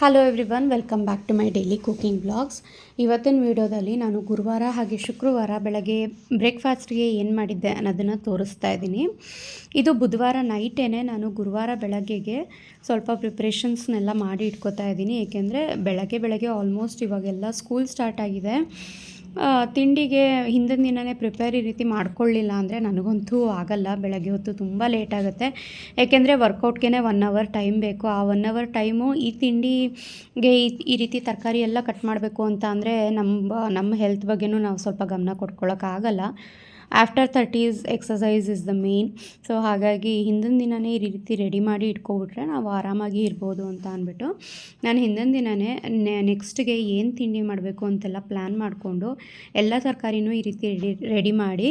Hello everyone welcome back to my daily cooking blogs ಇವತ್ತಿನ ವಿಡಿಯೋದಲ್ಲಿ ನಾನು ಗುರುವಾರ ಹಾಗೆ ಶುಕ್ರವಾರ ಬೆಳಗ್ಗೆ ಬ್ರೇಕ್ಫಾಸ್ಟ್ಗೆ ಏನು ಮಾಡಿದ್ದೆ ಅನ್ನೋದನ್ನು ತೋರಿಸ್ತಾ ಇದ್ದೀನಿ. ಇದು ಬುಧವಾರ ನೈಟೇ ನಾನು ಗುರುವಾರ ಬೆಳಗ್ಗೆಗೆ ಸ್ವಲ್ಪ ಪ್ರಿಪ್ರೇಷನ್ಸ್ನೆಲ್ಲ ಮಾಡಿ ಇಟ್ಕೋತಾ ಇದ್ದೀನಿ. ಏಕೆಂದರೆ ಬೆಳಗ್ಗೆ ಬೆಳಗ್ಗೆ ಆಲ್ಮೋಸ್ಟ್ ಇವಾಗೆಲ್ಲ ಸ್ಕೂಲ್ ಸ್ಟಾರ್ಟ್ ಆಗಿದೆ. ತಿಂಡಿಗೆ ಹಿಂದಿನ ದಿನವೇ ಪ್ರಿಪೇರ್ ಈ ರೀತಿ ಮಾಡ್ಕೊಳ್ಳಿಲ್ಲ ಅಂದರೆ ನನಗಂತೂ ಆಗಲ್ಲ. ಬೆಳಗ್ಗೆ ಹೊತ್ತು ತುಂಬ ಲೇಟ್ ಆಗುತ್ತೆ. ಏಕೆಂದರೆ ವರ್ಕೌಟ್ಗೆ ಒನ್ ಅವರ್ ಟೈಮ್ ಬೇಕು. ಆ ಒನ್ ಅವರ್ ಟೈಮು ಈ ತಿಂಡಿಗೆ ಈ ರೀತಿ ತರಕಾರಿ ಎಲ್ಲ ಕಟ್ ಮಾಡಬೇಕು ಅಂತ ಅಂದರೆ ನಮ್ಮ ನಮ್ಮ ಹೆಲ್ತ್ ಬಗ್ಗೆನೂ ನಾವು ಸ್ವಲ್ಪ ಗಮನ ಕೊಟ್ಕೊಳ್ಳೋಕ್ಕಾಗಲ್ಲ after thirties exercise is the main so ಹಾಗಾಗಿ ಹಿಂದಿನ ದಿನವೇ ಈ ರೀತಿ ರೆಡಿ ಮಾಡಿ ಇಟ್ಕೊಬಿಟ್ರೆ ನಾವು ಆರಾಮಾಗಿ ಇರ್ಬೋದು ಅಂತ ಅಂದ್ಬಿಟ್ಟು ನಾನು ಹಿಂದಿನ ದಿನವೇ ನೆಕ್ಸ್ಟ್ಗೆ ಏನು ತಿಂಡಿ ಮಾಡಬೇಕು ಅಂತೆಲ್ಲ ಪ್ಲ್ಯಾನ್ ಮಾಡಿಕೊಂಡು ಎಲ್ಲ ತರಕಾರಿನೂ ಈ ರೀತಿ ರೆಡಿ ರೆಡಿ ಮಾಡಿ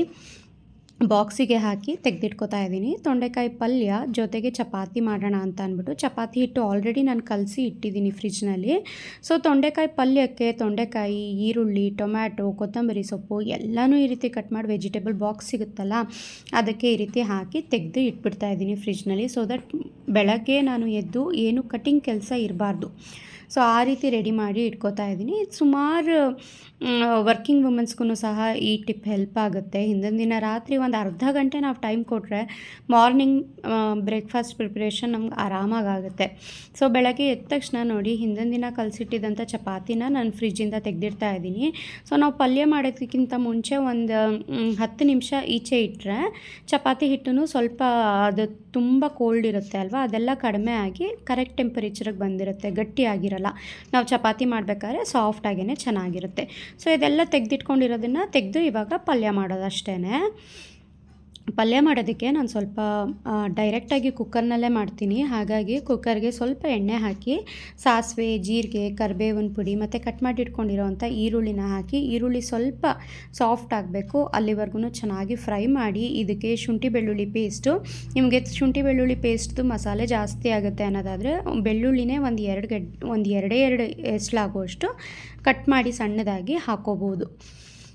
ಬಾಕ್ಸಿಗೆ ಹಾಕಿ ತೆಗೆದಿಟ್ಕೋತಾ ಇದ್ದೀನಿ. ತೊಂಡೆಕಾಯಿ ಪಲ್ಯ ಜೊತೆಗೆ ಚಪಾತಿ ಮಾಡೋಣ ಅಂತ ಅಂದ್ಬಿಟ್ಟು ಚಪಾತಿ ಹಿಟ್ಟು ಆಲ್ರೆಡಿ ನಾನು ಕಲಸಿ ಇಟ್ಟಿದ್ದೀನಿ ಫ್ರಿಜ್ನಲ್ಲಿ ಸೊ ತೊಂಡೆಕಾಯಿ ಪಲ್ಯಕ್ಕೆ ತೊಂಡೆಕಾಯಿ, ಈರುಳ್ಳಿ, ಟೊಮ್ಯಾಟೊ, ಕೊತ್ತಂಬರಿ ಸೊಪ್ಪು ಎಲ್ಲನೂ ಈ ರೀತಿ ಕಟ್ ಮಾಡಿ ವೆಜಿಟೇಬಲ್ ಬಾಕ್ಸ್ ಸಿಗುತ್ತಲ್ಲ, ಅದಕ್ಕೆ ಈ ರೀತಿ ಹಾಕಿ ತೆಗೆದು ಇಟ್ಬಿಡ್ತಾ ಇದ್ದೀನಿ ಫ್ರಿಜ್ನಲ್ಲಿ ಸೊ ದಟ್ ಬೆಳಗ್ಗೆ ನಾನು ಎದ್ದು ಏನು ಕಟಿಂಗ್ ಕೆಲಸ ಇರಬಾರ್ದು. ಸೊ ಆ ರೀತಿ ರೆಡಿ ಮಾಡಿ ಇಟ್ಕೋತಾ ಇದ್ದೀನಿ. ಸುಮಾರು ವರ್ಕಿಂಗ್ ವುಮೆನ್ಸ್ಗೂ ಸಹ ಈ ಟಿಪ್ ಹೆಲ್ಪ್ ಆಗುತ್ತೆ. ಹಿಂದಿನ ದಿನ ರಾತ್ರಿ ಒಂದು ಅರ್ಧ ಗಂಟೆ ನಾವು ಟೈಮ್ ಕೊಟ್ಟರೆ ಮಾರ್ನಿಂಗ್ ಬ್ರೇಕ್ಫಾಸ್ಟ್ ಪ್ರಿಪ್ರೇಷನ್ ನಮ್ಗೆ ಆರಾಮಾಗುತ್ತೆ ಸೊ ಬೆಳಗ್ಗೆ ಎದ್ದ ತಕ್ಷಣ ನೋಡಿ, ಹಿಂದಿನ ದಿನ ಕಲಸಿಟ್ಟಿದ್ದಂಥ ಚಪಾತಿನ ನಾನು ಫ್ರಿಜ್ಜಿಂದ ತೆಗೆದಿರ್ತಾ ಇದ್ದೀನಿ. ಸೊ ನಾವು ಪಲ್ಯ ಮಾಡೋದಕ್ಕಿಂತ ಮುಂಚೆ ಒಂದು ಹತ್ತು ನಿಮಿಷ ಈಚೆ ಇಟ್ಟರೆ ಚಪಾತಿ ಹಿಟ್ಟು ಸ್ವಲ್ಪ ಅದು ತುಂಬ ಕೋಲ್ಡ್ ಇರುತ್ತೆ ಅಲ್ವಾ? ಅದೆಲ್ಲ ಕಡಿಮೆ ಆಗಿ ಕರೆಕ್ಟ್ ಟೆಂಪರೇಚರಿಗೆ ಬಂದಿರುತ್ತೆ ಗಟ್ಟಿಯಾಗಿರಲ್ಲ ನಾವು ಚಪಾತಿ ಮಾಡಬೇಕಾದ್ರೆ ಸಾಫ್ಟಾಗೇ ಚೆನ್ನಾಗಿರುತ್ತೆ. ಸೊ ಇದೆಲ್ಲ ತೆಗೆದಿಟ್ಕೊಂಡಿರೋದನ್ನು ತೆಗೆದು ಇವಾಗ ಪಲ್ಯ ಮಾಡೋದಷ್ಟೇ ಪಲ್ಯ ಮಾಡೋದಕ್ಕೆ ನಾನು ಸ್ವಲ್ಪ ಡೈರೆಕ್ಟಾಗಿ ಕುಕ್ಕರ್ನಲ್ಲೇ ಮಾಡ್ತೀನಿ. ಹಾಗಾಗಿ ಕುಕ್ಕರ್ಗೆ ಸ್ವಲ್ಪ ಎಣ್ಣೆ ಹಾಕಿ, ಸಾಸಿವೆ, ಜೀರಿಗೆ, ಕರಿಬೇವಿನ ಪುಡಿ ಮತ್ತು ಕಟ್ ಮಾಡಿ ಇಟ್ಕೊಂಡಿರೋವಂಥ ಈರುಳ್ಳಿನ ಹಾಕಿ, ಈರುಳ್ಳಿ ಸ್ವಲ್ಪ ಸಾಫ್ಟ್ ಆಗಬೇಕು. ಅಲ್ಲಿವರೆಗೂ ಚೆನ್ನಾಗಿ ಫ್ರೈ ಮಾಡಿ, ಇದಕ್ಕೆ ಶುಂಠಿ ಬೆಳ್ಳುಳ್ಳಿ ಪೇಸ್ಟು ನಿಮಗೆ ಶುಂಠಿ ಬೆಳ್ಳುಳ್ಳಿ ಪೇಸ್ಟ್ದು ಮಸಾಲೆ ಜಾಸ್ತಿ ಆಗುತ್ತೆ ಅನ್ನೋದಾದರೆ, ಬೆಳ್ಳುಳ್ಳಿನೇ ಒಂದು ಎರಡು ಗಡ್, ಒಂದು ಎರಡೇ ಎರಡು ಎಸ್ಲಾಗುವಷ್ಟು ಕಟ್ ಮಾಡಿ ಸಣ್ಣದಾಗಿ ಹಾಕೋಬೋದು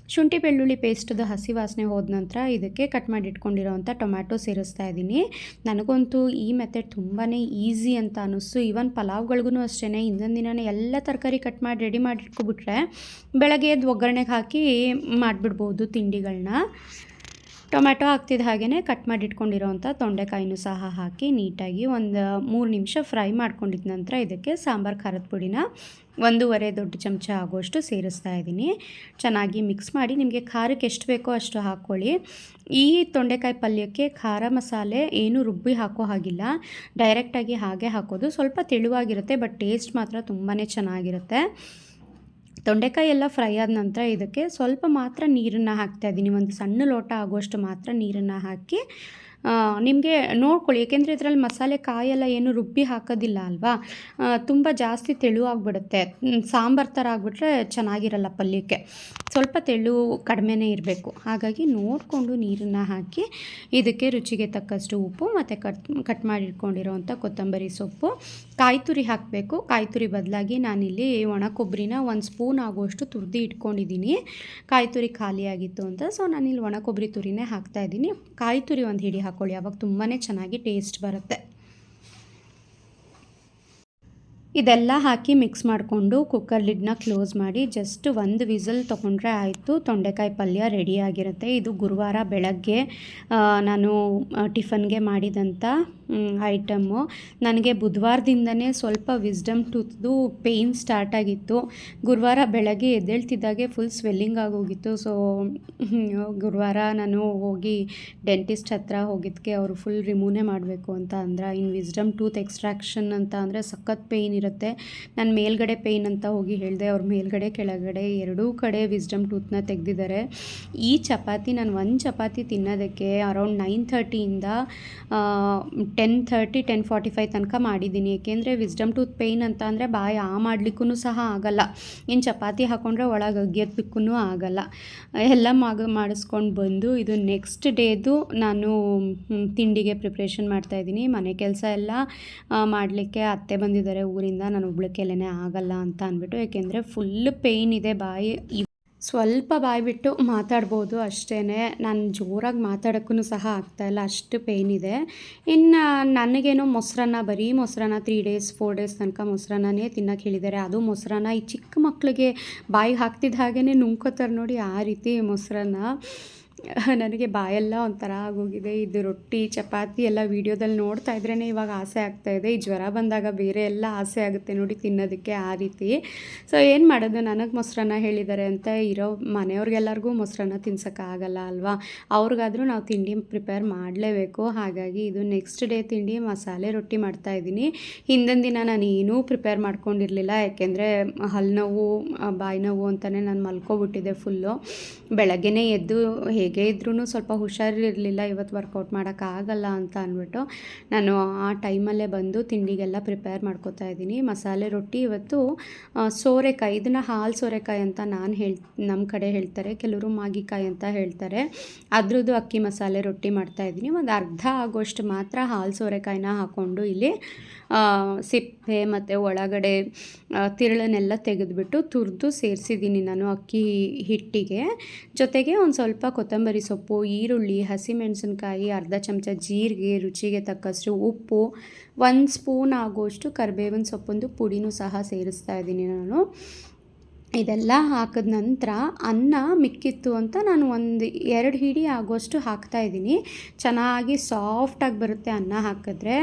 ಶುಂಠಿ ಬೆಳ್ಳುಳ್ಳಿ ಪೇಸ್ಟ್ದು ಹಸಿ ವಾಸನೆ ಹೋದ ನಂತರ ಇದಕ್ಕೆ ಕಟ್ ಮಾಡಿ ಇಟ್ಕೊಂಡಿರೋವಂಥ ಟೊಮ್ಯಾಟೊ ಸೇರಿಸ್ತಾ ಇದ್ದೀನಿ. ನನಗಂತೂ ಈ ಮೆಥಡ್ ತುಂಬಾ ಈಸಿ ಅಂತ ಅನ್ನಿಸ್ತು ಈವನ್ ಪಲಾವ್ಗಳಿಗೂ ಅಷ್ಟೇ ಹಿಂದಿನ ದಿನವೇ ಎಲ್ಲ ತರಕಾರಿ ಕಟ್ ಮಾಡಿ ರೆಡಿ ಮಾಡಿಟ್ಕೊಬಿಟ್ರೆ ಬೆಳಗ್ಗೆ ಎದ್ದು ಒಗ್ಗರಣೆಗೆ ಹಾಕಿ ಮಾಡಿಬಿಡ್ಬೋದು ತಿಂಡಿಗಳನ್ನ ಟೊಮ್ಯಾಟೊ ಹಾಕ್ತಿದ್ದ ಹಾಗೆಯೇ ಕಟ್ ಮಾಡಿ ಇಟ್ಕೊಂಡಿರೋವಂಥ ತೊಂಡೆಕಾಯಿನೂ ಸಹ ಹಾಕಿ ನೀಟಾಗಿ ಒಂದು ಮೂರು ನಿಮಿಷ ಫ್ರೈ ಮಾಡ್ಕೊಂಡಿದ್ದ ನಂತರ ಇದಕ್ಕೆ ಸಾಂಬಾರು ಖಾರದ ಪುಡಿನ ಒಂದೂವರೆ ದೊಡ್ಡ ಚಮಚ ಆಗೋಷ್ಟು ಸೇರಿಸ್ತಾ ಇದ್ದೀನಿ. ಚೆನ್ನಾಗಿ ಮಿಕ್ಸ್ ಮಾಡಿ ನಿಮಗೆ ಖಾರಕ್ಕೆ ಎಷ್ಟು ಬೇಕೋ ಅಷ್ಟು ಹಾಕ್ಕೊಳ್ಳಿ. ಈ ತೊಂಡೆಕಾಯಿ ಪಲ್ಯಕ್ಕೆ ಖಾರ ಮಸಾಲೆ ಏನು ರುಬ್ಬಿ ಹಾಕೋ ಹಾಗಿಲ್ಲ. ಡೈರೆಕ್ಟಾಗಿ ಹಾಗೆ ಹಾಕೋದು ಸ್ವಲ್ಪ ತೆಳುವಾಗಿರುತ್ತೆ, ಬಟ್ ಟೇಸ್ಟ್ ಮಾತ್ರ ತುಂಬಾ ಚೆನ್ನಾಗಿರುತ್ತೆ. ತೊಂಡೆಕಾಯಿ ಎಲ್ಲ ಫ್ರೈ ಆದ ನಂತರ ಇದಕ್ಕೆ ಸ್ವಲ್ಪ ಮಾತ್ರ ನೀರನ್ನು ಹಾಕ್ತಾ ಇದ್ದೀನಿ. ಒಂದು ಸಣ್ಣ ಲೋಟ ಆಗುವಷ್ಟು ಮಾತ್ರ ನೀರನ್ನು ಹಾಕಿ ನಿಮಗೆ ನೋಡ್ಕೊಳ್ಳಿ, ಏಕೆಂದರೆ ಇದರಲ್ಲಿ ಮಸಾಲೆ ಕಾಯೆಲ್ಲ ಏನು ರುಬ್ಬಿ ಹಾಕೋದಿಲ್ಲ ಅಲ್ವಾ? ತುಂಬ ಜಾಸ್ತಿ ತೆಳುವಾಗಿಬಿಡುತ್ತೆ ಸಾಂಬಾರು ಥರ ಆಗಿಬಿಟ್ರೆ ಚೆನ್ನಾಗಿರಲ್ಲ ಪಲ್ಯಕ್ಕೆ. ಸ್ವಲ್ಪ ತೆಳು ಕಡಿಮೆನೇ ಇರಬೇಕು. ಹಾಗಾಗಿ ನೋಡಿಕೊಂಡು ನೀರನ್ನು ಹಾಕಿ ಇದಕ್ಕೆ ರುಚಿಗೆ ತಕ್ಕಷ್ಟು ಉಪ್ಪು ಮತ್ತು ಕಟ್ ಕಟ್ ಮಾಡಿಟ್ಕೊಂಡಿರೋವಂಥ ಕೊತ್ತಂಬರಿ ಸೊಪ್ಪು. ಕಾಯಿ ತುರಿ ಹಾಕಬೇಕು. ಕಾಯಿ ತುರಿ ಬದಲಾಗಿ ನಾನಿಲ್ಲಿ ಒಣ ಕೊಬ್ಬರಿನ ಒಂದು ಸ್ಪೂನ್ ಆಗುವಷ್ಟು ತುರಿದು ಇಟ್ಕೊಂಡಿದ್ದೀನಿ. ಕಾಯಿ ತುರಿ ಖಾಲಿಯಾಗಿತ್ತು ಅಂತ. ಸೊ ನಾನಿಲ್ಲಿ ಒಣ ಕೊಬ್ಬರಿ ತುರಿನೇ ಹಾಕ್ತಾ ಇದ್ದೀನಿ. ಕಾಯಿ ತುರಿ ಒಂದು ಹಿಡಿ ಹಾಕ್ಕೊಳ್ಳಿ ಅವಾಗ ತುಂಬಾ ಚೆನ್ನಾಗಿ ಟೇಸ್ಟ್ ಬರುತ್ತೆ. ಇದೆಲ್ಲ ಹಾಕಿ ಮಿಕ್ಸ್ ಮಾಡಿಕೊಂಡು ಕುಕ್ಕರ್ ಲಿಡ್ನ ಕ್ಲೋಸ್ ಮಾಡಿ ಜಸ್ಟ್ ಒಂದು ವಿಸಲ್ ತೊಗೊಂಡ್ರೆ ಆಯಿತು. ತೊಂಡೆಕಾಯಿ ಪಲ್ಯ ರೆಡಿಯಾಗಿರುತ್ತೆ ಇದು ಗುರುವಾರ ಬೆಳಗ್ಗೆ ನಾನು ಟಿಫನ್ಗೆ ಮಾಡಿದಂಥ ಐಟಮ್ಮು. ನನಗೆ ಬುಧವಾರದಿಂದನೇ ಸ್ವಲ್ಪ ವಿಸ್ಡಮ್ ಟೂತ್ದು ಪೇಯ್ನ್ ಸ್ಟಾರ್ಟ್ ಆಗಿತ್ತು. ಗುರುವಾರ ಬೆಳಗ್ಗೆ ಎದ್ದೇಳ್ತಿದ್ದಾಗೆ ಫುಲ್ ಸ್ವೆಲ್ಲಿಂಗ್ ಆಗೋಗಿತ್ತು. ಸೊ ಗುರುವಾರ ನಾನು ಹೋಗಿ ಡೆಂಟಿಸ್ಟ್ ಹತ್ರ ಹೋಗಿದ್ದಕ್ಕೆ ಅವರು ಫುಲ್ ರಿಮೂವ್ನೇ ಮಾಡಬೇಕು ಅಂತ ಅಂದ್ರೆ ಇನ್ನು ವಿಸ್ಡಮ್ ಟೂತ್ ಎಕ್ಸ್ಟ್ರಾಕ್ಷನ್ ಅಂತ ಅಂದರೆ ಸಖತ್ ಪೇಯ್ನ್ ಇರುತ್ತೆ. ನಾನು ಮೇಲ್ಗಡೆ ಪೇಯ್ನ್ ಅಂತ ಹೋಗಿ ಹೇಳಿದೆ, ಅವ್ರ ಮೇಲ್ಗಡೆ ಕೆಳಗಡೆ ಎರಡೂ ಕಡೆ ವಿಸ್ಡಮ್ ಟೂತ್ನ ತೆಗೆದಿದ್ದಾರೆ. ಈ ಚಪಾತಿ, ನಾನು ಒಂದು ಚಪಾತಿ ತಿನ್ನೋದಕ್ಕೆ around nine ಥರ್ಟಿಯಿಂದ ten thirty ten forty five ತನಕ ಮಾಡಿದ್ದೀನಿ. ಏಕೆಂದರೆ ವಿಸ್ಡಮ್ ಟೂತ್ ಪೇಯ್ನ್ ಅಂತ ಅಂದರೆ ಬಾಯಿ ಆ ಮಾಡಲಿಕ್ಕೂ ಸಹ ಆಗಲ್ಲ. ಇನ್ನು ಚಪಾತಿ ಹಾಕೊಂಡ್ರೆ ಒಳಗೆ ಅಗಿಯೋದಕ್ಕೂ ಆಗಲ್ಲ. ಎಲ್ಲ ಮಾಗ ಮಾಡಿಸ್ಕೊಂಡು ಬಂದು ಇದು ನೆಕ್ಸ್ಟ್ ಡೇದು ನಾನು ತಿಂಡಿಗೆ ಪ್ರಿಪ್ರೇಷನ್ ಮಾಡ್ತಾಯಿದ್ದೀನಿ ಮನೆ ಕೆಲಸ ಎಲ್ಲ ಮಾಡಲಿಕ್ಕೆ ಅತ್ತೆ ಬಂದಿದ್ದಾರೆ. ಊರಿಂದ ನಾನು ಒಬ್ಳಕ್ಕೆಲ್ಲೇ ಆಗಲ್ಲ ಅಂತ ಅಂದ್ಬಿಟ್ಟು. ಏಕೆಂದರೆ ಫುಲ್ ಪೇಯ್ನ್ ಇದೆ ಬಾಯಿ. ಸ್ವಲ್ಪ ಬಾಯ್ಬಿಟ್ಟು ಮಾತಾಡ್ಬೋದು ಅಷ್ಟೇ ನಾನು ಜೋರಾಗಿ ಮಾತಾಡೋಕ್ಕೂ ಸಹ ಆಗ್ತಾಯಿಲ್ಲ ಅಷ್ಟು ಪೇಯ್ನ್ ಇದೆ. ಇನ್ನು ನನಗೇನೋ ಮೊಸರನ್ನ, ಬರೀ ಮೊಸರನ್ನ ತ್ರೀ ಡೇಸ್ ಫೋರ್ ಡೇಸ್ ತನಕ ಮೊಸರನ್ನನೇ ತಿನ್ನೋಕೆ ಹೇಳಿದ್ದಾರೆ ಅದು ಮೊಸರನ್ನ ಈ ಚಿಕ್ಕ ಮಕ್ಕಳಿಗೆ ಬಾಯಿಗೆ ಹಾಕ್ತಿದ್ದ ಹಾಗೇ ನುಂಕೋತಾರೆ ನೋಡಿ ಆ ರೀತಿ ಮೊಸರನ್ನ. ನನಗೆ ಬಾಯೆಲ್ಲ ಒಂಥರ ಆಗೋಗಿದೆ. ಇದು ರೊಟ್ಟಿ, ಚಪಾತಿ ಎಲ್ಲ ವೀಡಿಯೋದಲ್ಲಿ ನೋಡ್ತಾ ಇದ್ರೇ ಇವಾಗ ಆಸೆ ಆಗ್ತಾ ಇದೆ. ಈ ಜ್ವರ ಬಂದಾಗ ಬೇರೆ ಎಲ್ಲ ಆಸೆ ಆಗುತ್ತೆ ನೋಡಿ ತಿನ್ನೋದಕ್ಕೆ ಆ ರೀತಿ. ಸೊ ಏನು ಮಾಡೋದು? ನನಗೆ ಮೊಸರನ್ನ ಹೇಳಿದ್ದಾರೆ ಅಂತ ಇರೋ ಮನೆಯವ್ರಿಗೆಲ್ಲರಿಗೂ ಮೊಸರನ್ನ ತಿನ್ಸೋಕ್ಕಾಗಲ್ಲ ಅಲ್ವಾ? ಅವ್ರಿಗಾದರೂ ನಾವು ತಿಂಡಿ ಪ್ರಿಪೇರ್ ಮಾಡಲೇಬೇಕು. ಹಾಗಾಗಿ ಇದು ನೆಕ್ಸ್ಟ್ ಡೇ ತಿಂಡಿ ಮಸಾಲೆ ರೊಟ್ಟಿ ಮಾಡ್ತಾಯಿದ್ದೀನಿ ಹಿಂದಿನ ದಿನ ನಾನು ಏನೂ ಪ್ರಿಪೇರ್ ಮಾಡ್ಕೊಂಡಿರಲಿಲ್ಲ. ಯಾಕೆಂದರೆ ಹಲ್ಲು ನೋವು, ಬಾಯಿ ನೋವು ಅಂತಲೇ ನಾನು ಮಲ್ಕೊಬಿಟ್ಟಿದ್ದೆ ಫುಲ್ಲು ಬೆಳಗ್ಗೆನೇ ಎದ್ದು ಹೇಗೆ ಇದ್ರೂ ಸ್ವಲ್ಪ ಹುಷಾರಿರಲಿಲ್ಲ, ಇವತ್ತು ವರ್ಕೌಟ್ ಮಾಡೋಕ್ಕಾಗಲ್ಲ ಅಂತ ಅಂದ್ಬಿಟ್ಟು ನಾನು ಆ ಟೈಮಲ್ಲೇ ಬಂದು ತಿಂಡಿಗೆಲ್ಲ ಪ್ರಿಪೇರ್ ಮಾಡ್ಕೋತಾ ಇದ್ದೀನಿ. ಮಸಾಲೆ ರೊಟ್ಟಿ ಇವತ್ತು ಸೋರೆಕಾಯಿ, ಇದನ್ನು ಹಾಲು ಸೋರೆಕಾಯಿ ಅಂತ ನಾನು ಹೇಳ್ ನಮ್ಮ ಕಡೆ ಹೇಳ್ತಾರೆ, ಕೆಲವರು ಮಾಗಿಕಾಯಿ ಅಂತ ಹೇಳ್ತಾರೆ. ಅದ್ರದ್ದು ಅಕ್ಕಿ ಮಸಾಲೆ ರೊಟ್ಟಿ ಮಾಡ್ತಾಯಿದ್ದೀನಿ ಒಂದು ಅರ್ಧ ಆಗೋಷ್ಟು ಮಾತ್ರ ಹಾಲು ಸೋರೆಕಾಯಿನ ಹಾಕ್ಕೊಂಡು ಇಲ್ಲಿ ಸಿಪ್ಪೆ ಮತ್ತು ಒಳಗಡೆ ತಿರುಳನ್ನೆಲ್ಲ ತೆಗೆದುಬಿಟ್ಟು ತುರಿದು ಸೇರಿಸಿದ್ದೀನಿ ನಾನು ಅಕ್ಕಿ ಹಿಟ್ಟಿಗೆ. ಜೊತೆಗೆ ಒಂದು ಸ್ವಲ್ಪ ಕೊತ್ತಂಬರಿ ಸೊಪ್ಪು, ಈರುಳ್ಳಿ, ಹಸಿಮೆಣಸಿನ್ಕಾಯಿ, ಅರ್ಧ ಚಮಚ ಜೀರಿಗೆ, ರುಚಿಗೆ ತಕ್ಕಷ್ಟು ಉಪ್ಪು, ಒಂದು ಸ್ಪೂನ್ ಆಗುವಷ್ಟು ಕರಿಬೇವಿನ ಸೊಪ್ಪೊಂದು ಪುಡಿನೂ ಸಹ ಸೇರಿಸ್ತಾ ಇದ್ದೀನಿ ನಾನು. ಇದೆಲ್ಲ ಹಾಕಿದ ನಂತರ ಅನ್ನ ಮಿಕ್ಕಿತ್ತು ಅಂತ ನಾನು ಒಂದು ಎರಡು ಹಿಡಿ ಆಗೋಷ್ಟು ಹಾಕ್ತಾಯಿದ್ದೀನಿ ಚೆನ್ನಾಗಿ ಸಾಫ್ಟಾಗಿ ಬರುತ್ತೆ ಅನ್ನ ಹಾಕಿದ್ರೆ.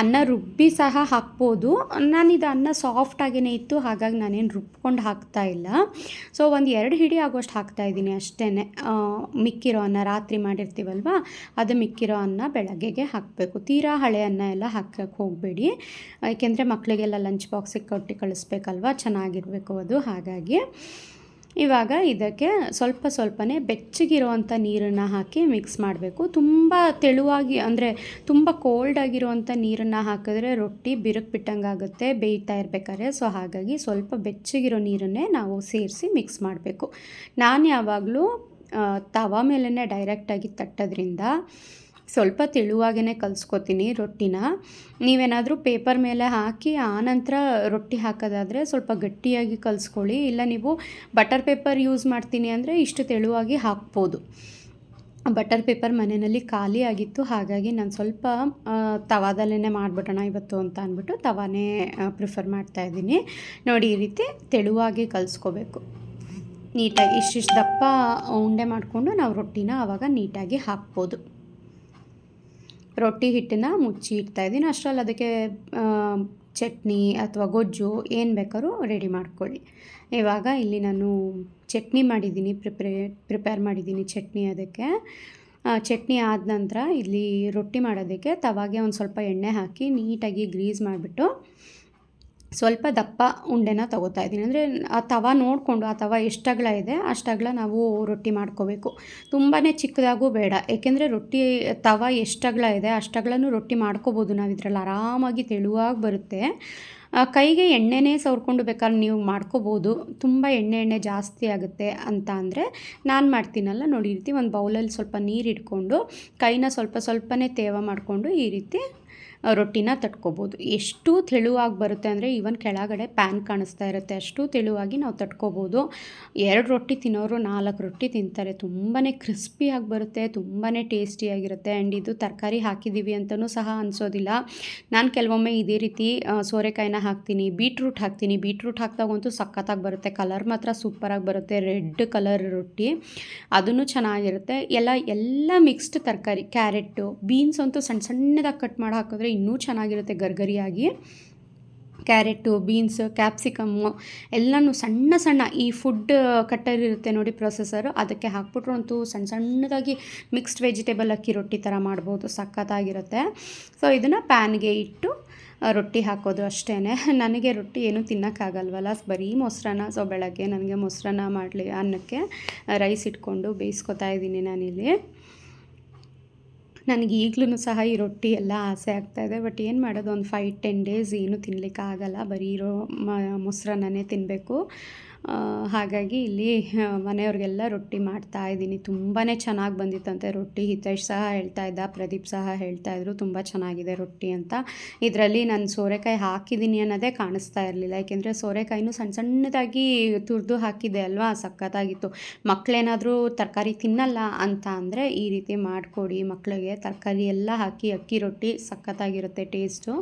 ಅನ್ನ ರುಬ್ಬಿ ಸಹ ಹಾಕ್ಬೋದು. ನಾನಿದು ಅನ್ನ ಸಾಫ್ಟಾಗೇ ಇತ್ತು, ಹಾಗಾಗಿ ನಾನೇನು ರುಬ್ಕೊಂಡು ಹಾಕ್ತಾ ಇಲ್ಲ. ಸೊ ಒಂದು ಎರಡು ಹಿಡಿ ಆಗೋಷ್ಟು ಹಾಕ್ತಾಯಿದ್ದೀನಿ ಅಷ್ಟೇ ಮಿಕ್ಕಿರೋ ಅನ್ನ ರಾತ್ರಿ ಮಾಡಿರ್ತೀವಲ್ವ, ಅದು ಮಿಕ್ಕಿರೋ ಅನ್ನ ಬೆಳಗ್ಗೆಗೆ ಹಾಕಬೇಕು. ತೀರಾ ಹಳೆ ಅನ್ನ ಎಲ್ಲ ಹಾಕೋಕ್ಕೆ ಹೋಗಬೇಡಿ. ಯಾಕೆಂದರೆ ಮಕ್ಕಳಿಗೆಲ್ಲ ಲಂಚ್ ಬಾಕ್ಸಿಗೆ ಕೊಟ್ಟು ಕಳಿಸ್ಬೇಕಲ್ವ, ಚೆನ್ನಾಗಿರಬೇಕು ಅದು. ಹಾಗಾಗಿ ಇವಾಗ ಇದಕ್ಕೆ ಸ್ವಲ್ಪ ಸ್ವಲ್ಪನೇ ಬೆಚ್ಚಗಿರುವಂಥ ನೀರನ್ನು ಹಾಕಿ ಮಿಕ್ಸ್ ಮಾಡಬೇಕು. ತುಂಬ ತೆಳುವಾಗಿ ಅಂದರೆ ತುಂಬ ಕೋಲ್ಡ್ ಆಗಿರುವಂಥ ನೀರನ್ನು ಹಾಕಿದ್ರೆ ರೊಟ್ಟಿ ಬಿರುಕು ಬಿಟ್ಟಂಗೆ ಆಗುತ್ತೆ, ಬೇಯ್ತಾ ಇರಬೇಕಾದ್ರೆ. ಸೊ ಹಾಗಾಗಿ ಸ್ವಲ್ಪ ಬೆಚ್ಚಗಿರೋ ನೀರನ್ನೇ ನಾವು ಸೇರಿಸಿ ಮಿಕ್ಸ್ ಮಾಡಬೇಕು. ನಾನು ಯಾವಾಗಲೂ ತವ ಮೇಲೇ ಡೈರೆಕ್ಟಾಗಿ ತಟ್ಟೋದ್ರಿಂದ ಸ್ವಲ್ಪ ತೆಳುವಾಗೇ ಕಲಿಸ್ಕೊತೀನಿ ರೊಟ್ಟಿನ. ನೀವೇನಾದರೂ ಪೇಪರ್ ಮೇಲೆ ಹಾಕಿ ಆನಂತರ ರೊಟ್ಟಿ ಹಾಕೋದಾದರೆ ಸ್ವಲ್ಪ ಗಟ್ಟಿಯಾಗಿ ಕಲಿಸ್ಕೊಳ್ಳಿ. ಇಲ್ಲ ನೀವು ಬಟರ್ ಪೇಪರ್ ಯೂಸ್ ಮಾಡ್ತೀನಿ ಅಂದರೆ ಇಷ್ಟು ತೆಳುವಾಗಿ ಹಾಕ್ಬೋದು. ಬಟರ್ ಪೇಪರ್ ಮನೆಯಲ್ಲಿ ಖಾಲಿ ಆಗಿತ್ತು. ಹಾಗಾಗಿ ನಾನು ಸ್ವಲ್ಪ ತವಾದಲ್ಲೇ ಮಾಡಿಬಿಡೋಣ ಇವತ್ತು ಅಂತ ಅಂದ್ಬಿಟ್ಟು ತವಾನೇ ಪ್ರಿಫರ್ ಮಾಡ್ತಾಯಿದ್ದೀನಿ ನೋಡಿ, ಈ ರೀತಿ ತೆಳುವಾಗಿ ಕಲಿಸ್ಕೋಬೇಕು. ನೀಟಾಗಿ ಇಷ್ಟಿಷ್ಟು ದಪ್ಪ ಉಂಡೆ ಮಾಡಿಕೊಂಡು ನಾವು ರೊಟ್ಟಿನ ಆವಾಗ ನೀಟಾಗಿ ಹಾಕ್ಬೋದು. ರೊಟ್ಟಿ ಹಿಟ್ಟನ್ನ ಮುಚ್ಚಿ ಇಡ್ತಾ ಇದ್ದೀನಿ. ಅಷ್ಟರಲ್ಲಿ ಅದಕ್ಕೆ ಚಟ್ನಿ ಅಥವಾ ಗೊಜ್ಜು ಏನು ಬೇಕಾದ್ರೂ ರೆಡಿ ಮಾಡ್ಕೊಳ್ಳಿ. ಇವಾಗ ಇಲ್ಲಿ ನಾನು ಚಟ್ನಿ ಮಾಡಿದ್ದೀನಿ, ಪ್ರಿಪ್ರೇ ಪ್ರಿಪೇರ್ ಮಾಡಿದ್ದೀನಿ ಚಟ್ನಿ ಅದಕ್ಕೆ. ಚಟ್ನಿ ಆದ ನಂತರ ಇಲ್ಲಿ ರೊಟ್ಟಿ ಮಾಡೋದಕ್ಕೆ ತವಾಗೆ ಒಂದು ಸ್ವಲ್ಪ ಎಣ್ಣೆ ಹಾಕಿ ನೀಟಾಗಿ ಗ್ರೀಸ್ ಮಾಡಿಬಿಟ್ಟು ಸ್ವಲ್ಪ ದಪ್ಪ ಉಂಡೆನ ತಗೋತಾ ಇದ್ದೀನಿ. ಅಂದರೆ ಆ ತವ ನೋಡಿಕೊಂಡು, ಆ ತವ ಎಷ್ಟು ಅಗಲ ಇದೆ, ಅಷ್ಟು ಅಗಲ ನಾವು ರೊಟ್ಟಿ ಮಾಡ್ಕೋಬೇಕು. ತುಂಬಾ ಚಿಕ್ಕದಾಗೂ ಬೇಡ. ಏಕೆಂದರೆ ರೊಟ್ಟಿ, ತವ ಎಷ್ಟು ಅಗಲ ಇದೆ, ಅಷ್ಟು ರೊಟ್ಟಿ ಮಾಡ್ಕೋಬೋದು ನಾವು ಇದರಲ್ಲಿ. ಆರಾಮಾಗಿ ತೆಳುವಾಗಿ ಬರುತ್ತೆ. ಕೈಗೆ ಎಣ್ಣೆನೇ ಸವರ್ಕೊಂಡು ಬೇಕಾದ್ರೆ ನೀವು ಮಾಡ್ಕೋಬೋದು. ತುಂಬ ಎಣ್ಣೆ ಎಣ್ಣೆ ಜಾಸ್ತಿ ಆಗುತ್ತೆ ಅಂತ ಅಂದರೆ ನಾನು ಮಾಡ್ತೀನಲ್ಲ, ನೋಡಿ ಈ ರೀತಿ ಒಂದು ಬೌಲಲ್ಲಿ ಸ್ವಲ್ಪ ನೀರು ಇಟ್ಕೊಂಡು, ಕೈನ ಸ್ವಲ್ಪ ಸ್ವಲ್ಪನೇ ತೇವ ಮಾಡಿಕೊಂಡು ಈ ರೀತಿ ರೊಟ್ಟಿನ ತಟ್ಕೋಬೋದು. ಎಷ್ಟು ತೆಳುವಾಗಿ ಬರುತ್ತೆ ಅಂದರೆ ಈವನ್ ಕೆಳಗಡೆ ಪ್ಯಾನ್ ಕಾಣಿಸ್ತಾ ಇರುತ್ತೆ, ಅಷ್ಟು ತೆಳುವಾಗಿ ನಾವು ತಟ್ಕೋಬೋದು. ಎರಡು ರೊಟ್ಟಿ ತಿನ್ನೋರು ನಾಲ್ಕು ರೊಟ್ಟಿ ತಿಂತಾರೆ. ತುಂಬಾ ಕ್ರಿಸ್ಪಿಯಾಗಿ ಬರುತ್ತೆ ತುಂಬಾ ಟೇಸ್ಟಿಯಾಗಿರುತ್ತೆ ಆ್ಯಂಡ್ ಇದು ತರಕಾರಿ ಹಾಕಿದ್ದೀವಿ ಅಂತಲೂ ಸಹ ಅನಿಸೋದಿಲ್ಲ. ನಾನು ಕೆಲವೊಮ್ಮೆ ಇದೇ ರೀತಿ ಸೋರೆಕಾಯಿನ ಹಾಕ್ತೀನಿ ಬೀಟ್ರೂಟ್ ಹಾಕ್ತೀನಿ. ಬೀಟ್ರೂಟ್ ಹಾಕಿದಾಗಂತೂ ಸಖತ್ತಾಗಿ ಬರುತ್ತೆ. ಕಲರ್ ಮಾತ್ರ ಸೂಪರಾಗಿ ಬರುತ್ತೆ. ರೆಡ್ ಕಲರ್ ರೊಟ್ಟಿ. ಅದನ್ನು ಚೆನ್ನಾಗಿರುತ್ತೆ. ಎಲ್ಲ ಎಲ್ಲ ಮಿಕ್ಸ್ಡ್ ತರಕಾರಿ ಕ್ಯಾರೆಟು ಬೀನ್ಸ್ ಅಂತೂ ಸಣ್ಣ ಸಣ್ಣದಾಗಿ ಕಟ್ ಮಾಡಿ ಹಾಕಿದ್ರೆ ಇನ್ನೂ ಚೆನ್ನಾಗಿರುತ್ತೆ ಗರ್ಗರಿಯಾಗಿ. ಕ್ಯಾರೆಟು, ಬೀನ್ಸ್ ಕ್ಯಾಪ್ಸಿಕಮ್ಮು ಎಲ್ಲನೂ ಸಣ್ಣ ಸಣ್ಣ ಈ ಫುಡ್ ಕಟ್ಟರ್ ಇರುತ್ತೆ ನೋಡಿ ಪ್ರೊಸೆಸರು. ಅದಕ್ಕೆ ಹಾಕ್ಬಿಟ್ರು ಅಂತೂ ಸಣ್ಣ ಸಣ್ಣದಾಗಿ ಮಿಕ್ಸ್ಡ್ ವೆಜಿಟೇಬಲ್ ಅಕ್ಕಿ ರೊಟ್ಟಿ ಥರ ಮಾಡ್ಬೋದು. ಸಖತ್ತಾಗಿರುತ್ತೆ. ಸೊ, ಇದನ್ನು ಪ್ಯಾನ್ಗೆ ಇಟ್ಟು ರೊಟ್ಟಿ ಹಾಕೋದು ಅಷ್ಟೇ ನನಗೆ ರೊಟ್ಟಿ ಏನೂ ತಿನ್ನೋಕ್ಕಾಗಲ್ವಲ್ಲ. ಬರೀ ಮೊಸರನ್ನ, ಸೊ, ಬೆಳಗ್ಗೆ ನನಗೆ ಮೊಸರನ್ನ ಮಾಡಲಿ ಅನ್ನಕ್ಕೆ ರೈಸ್ ಇಟ್ಕೊಂಡು ಬೇಯಿಸ್ಕೊತಾ ಇದ್ದೀನಿ ನಾನಿಲ್ಲಿ. ನನಗೆ ಈಗಲೂ ಸಹ ಈ ರೊಟ್ಟಿ ಎಲ್ಲ ಆಸೆ ಆಗ್ತಾಯಿದೆ ಬಟ್ ಏನು ಮಾಡೋದು? ಒಂದು ಫೈವ್ ಟೆನ್ ಡೇಸ್ ಏನು ತಿನ್ನಲಿಕ್ಕೆ ಆಗಲ್ಲ. ಬರೀ ಇರೋ ಮೊಸರನ್ನೇ ತಿನ್ನಬೇಕು ಹಾಗಾಗಿ ಇಲ್ಲಿ ಮನೆಯವ್ರಿಗೆಲ್ಲ ರೊಟ್ಟಿ ಮಾಡ್ತಾ ಇದ್ದೀನಿ. ತುಂಬಾ ಚೆನ್ನಾಗಿ ಬಂದಿತ್ತಂತೆ. ರೊಟ್ಟಿ ಹಿತೇಶ್ ಸಹ ಹೇಳ್ತಾ ಇದ್ದ, ಪ್ರದೀಪ್ ಸಹ ಹೇಳ್ತಾ ಇದ್ರು, ತುಂಬ ಚೆನ್ನಾಗಿದೆ ರೊಟ್ಟಿ ಅಂತ. ಇದರಲ್ಲಿ ನಾನು ಸೋರೆಕಾಯಿ ಹಾಕಿದ್ದೀನಿ ಅನ್ನೋದೇ ಕಾಣಿಸ್ತಾ ಇರಲಿಲ್ಲ. ಯಾಕೆಂದರೆ ಸೋರೆಕಾಯಿನೂ ಸಣ್ಣ ಸಣ್ಣದಾಗಿ ತುರಿದು ಹಾಕಿದೆ ಅಲ್ವಾ? ಸಖತ್ತಾಗಿತ್ತು. ಮಕ್ಕಳೇನಾದರೂ ತರಕಾರಿ ತಿನ್ನಲ್ಲ ಅಂತ ಅಂದರೆ ಈ ರೀತಿ ಮಾಡಿಕೊಡಿ ಮಕ್ಕಳಿಗೆ ತರಕಾರಿ ಎಲ್ಲ ಹಾಕಿ, ಅಕ್ಕಿ ರೊಟ್ಟಿ ಸಖತ್ತಾಗಿರುತ್ತೆ ಟೇಸ್ಟು.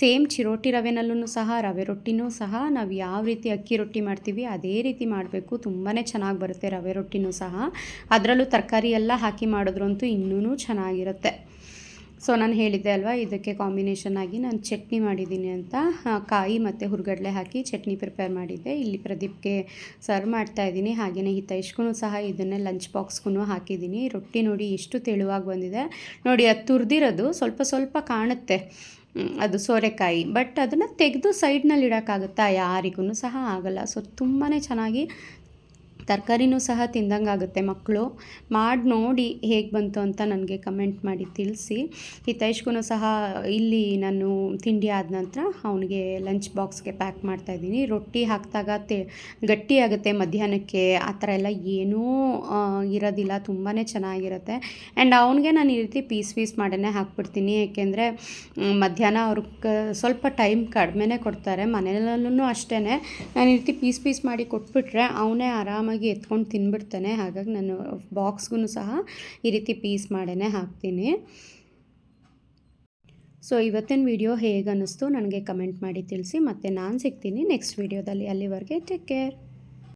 ಸೇಮ್ ಚಿರೋಟಿ ರವೆನಲ್ಲೂ ಸಹ, ರವೆ ರೊಟ್ಟಿನೂ ಸಹ ನಾವು ಯಾವ ರೀತಿ ಅಕ್ಕಿ ರೊಟ್ಟಿ ಮಾಡ್ತೀವಿ ಅದೇ ರೀತಿ ಮಾಡಬೇಕು. ತುಂಬಾ ಚೆನ್ನಾಗಿ ಬರುತ್ತೆ ರವೆ ರೊಟ್ಟಿನೂ ಸಹ. ಅದರಲ್ಲೂ ತರಕಾರಿ ಎಲ್ಲ ಹಾಕಿ ಮಾಡಿದ್ರಂತೂ ಇನ್ನೂ ಚೆನ್ನಾಗಿರುತ್ತೆ. ಸೊ ನಾನು ಹೇಳಿದ್ದೆ ಅಲ್ವಾ, ಇದಕ್ಕೆ ಕಾಂಬಿನೇಷನ್ ಆಗಿ ನಾನು ಚಟ್ನಿ ಮಾಡಿದ್ದೀನಿ ಅಂತ. ಕಾಯಿ ಮತ್ತು ಹುರ್ಗಡ್ಲೆ ಹಾಕಿ ಚಟ್ನಿ ಪ್ರಿಪೇರ್ ಮಾಡಿದ್ದೆ. ಇಲ್ಲಿ ಪ್ರದೀಪ್ಗೆ ಸರ್ವ್ ಮಾಡ್ತಾ ಇದ್ದೀನಿ. ಹಾಗೆಯೇ ಹಿತೈಷ್ಗೂ ಸಹ ಇದನ್ನೇ ಲಂಚ್ ಬಾಕ್ಸ್ಗೂ ಹಾಕಿದ್ದೀನಿ. ರೊಟ್ಟಿ ನೋಡಿ ಎಷ್ಟು ತೆಳುವಾಗಿ ಬಂದಿದೆ. ನೋಡಿ, ಅದು ತುರಿದಿರೋದು ಸ್ವಲ್ಪ ಸ್ವಲ್ಪ ಕಾಣುತ್ತೆ. ಅದು ಸೋರೆಕಾಯಿ. ಬಟ್ ಅದನ್ನು ತೆಗೆದು ಸೈಡ್ನಲ್ಲಿ ಇಡೋಕ್ಕಾಗುತ್ತಾ ಯಾರಿಗೂ ಸಹ ಆಗಲ್ಲ. ಸೊ ತುಂಬಾ ಚೆನ್ನಾಗಿ ತರಕಾರಿನೂ ಸಹ ತಿಂದಂಗೆ ಆಗುತ್ತೆ ಮಕ್ಕಳು. ಮಾಡಿ ನೋಡಿ ಹೇಗೆ ಬಂತು ಅಂತ ನನಗೆ ಕಮೆಂಟ್ ಮಾಡಿ ತಿಳಿಸಿ. ಹಿತೈಷ್ಗೂ ಸಹ ಇಲ್ಲಿ ನಾನು ತಿಂಡಿ ಆದ ನಂತರ ಅವನಿಗೆ ಲಂಚ್ ಬಾಕ್ಸ್ಗೆ ಪ್ಯಾಕ್ ಮಾಡ್ತಾಯಿದ್ದೀನಿ ರೊಟ್ಟಿ ಹಾಕಿದಾಗ ತೆ, ಗಟ್ಟಿಯಾಗುತ್ತೆ ಮಧ್ಯಾಹ್ನಕ್ಕೆ. ಆ ಥರ ಎಲ್ಲ ಏನೂ ಇರೋದಿಲ್ಲ. ತುಂಬಾ ಚೆನ್ನಾಗಿರುತ್ತೆ. ಆ್ಯಂಡ್ ಅವನಿಗೆ ನಾನು ಈ ರೀತಿ ಪೀಸ್ ಪೀಸ್ ಮಾಡೇ ಹಾಕ್ಬಿಡ್ತೀನಿ. ಏಕೆಂದರೆ ಮಧ್ಯಾಹ್ನ ಅವ್ರಿಗೆ ಸ್ವಲ್ಪ ಟೈಮ್ ಕಡಿಮೆನೇ ಕೊಡ್ತಾರೆ. ಮನೆಯಲ್ಲೂ ಅಷ್ಟೇ ನಾನು ಈ ರೀತಿ ಪೀಸ್ ಪೀಸ್ ಮಾಡಿ ಕೊಟ್ಬಿಟ್ರೆ ಅವನೇ ಆರಾಮಾಗಿ ಎತ್ಕೊಂಡು ತಿನ್ಬಿಡ್ತಾನೆ. ಹಾಗಾಗಿ ನಾನು ಬಾಕ್ಸ್ಗೂ ಸಹ ಈ ರೀತಿ ಪೀಸ್ ಮಾಡೇ ಹಾಕ್ತೀನಿ. ಸೊ, ಇವತ್ತಿನ ವಿಡಿಯೋ ಹೇಗೆ ಅನ್ನಿಸ್ತು ನನಗೆ ಕಮೆಂಟ್ ಮಾಡಿ ತಿಳಿಸಿ. ಮತ್ತು ನಾನು ಸಿಗ್ತೀನಿ ನೆಕ್ಸ್ಟ್ ವಿಡಿಯೋದಲ್ಲಿ. ಅಲ್ಲಿವರೆಗೆ ಟೇಕ್ ಕೇರ್.